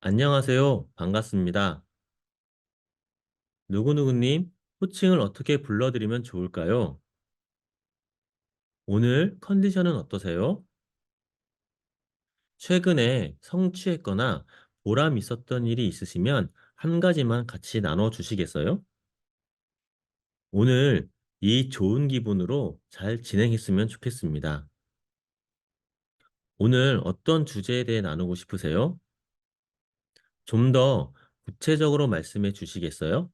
안녕하세요. 반갑습니다. 누구누구님, 호칭을 어떻게 불러드리면 좋을까요? 오늘 컨디션은 어떠세요? 최근에 성취했거나 보람 있었던 일이 있으시면 한 가지만 같이 나눠 주시겠어요? 오늘 이 좋은 기분으로 잘 진행했으면 좋겠습니다. 오늘 어떤 주제에 대해 나누고 싶으세요? 좀 더 구체적으로 말씀해 주시겠어요?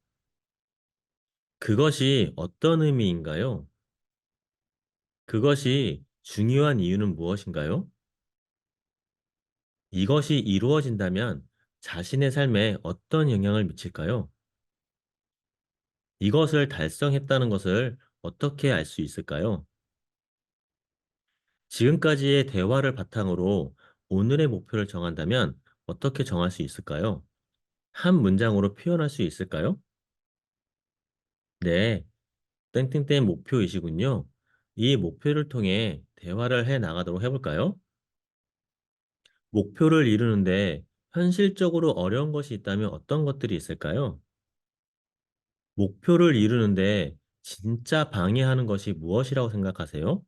그것이 어떤 의미인가요? 그것이 중요한 이유는 무엇인가요? 이것이 이루어진다면 자신의 삶에 어떤 영향을 미칠까요? 이것을 달성했다는 것을 어떻게 알 수 있을까요? 지금까지의 대화를 바탕으로 오늘의 목표를 정한다면 어떻게 정할 수 있을까요? 한 문장으로 표현할 수 있을까요? 네, 땡땡땡 목표이시군요. 이 목표를 통해 대화를 해 나가도록 해볼까요? 목표를 이루는데 현실적으로 어려운 것이 있다면 어떤 것들이 있을까요? 목표를 이루는데 진짜 방해하는 것이 무엇이라고 생각하세요?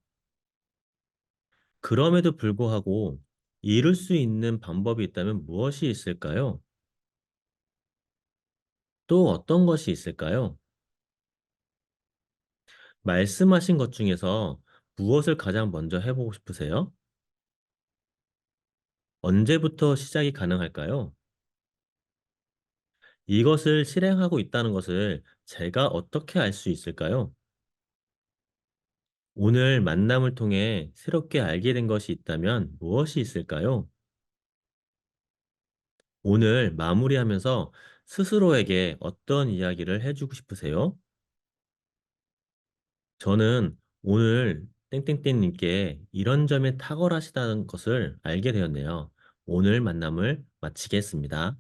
그럼에도 불구하고 이룰 수 있는 방법이 있다면 무엇이 있을까요? 또 어떤 것이 있을까요? 말씀하신 것 중에서 무엇을 가장 먼저 해보고 싶으세요? 언제부터 시작이 가능할까요? 이것을 실행하고 있다는 것을 제가 어떻게 알 수 있을까요? 오늘 만남을 통해 새롭게 알게 된 것이 있다면 무엇이 있을까요? 오늘 마무리하면서 스스로에게 어떤 이야기를 해주고 싶으세요? 저는 오늘 땡땡땡님께 이런 점에 탁월하시다는 것을 알게 되었네요. 오늘 만남을 마치겠습니다.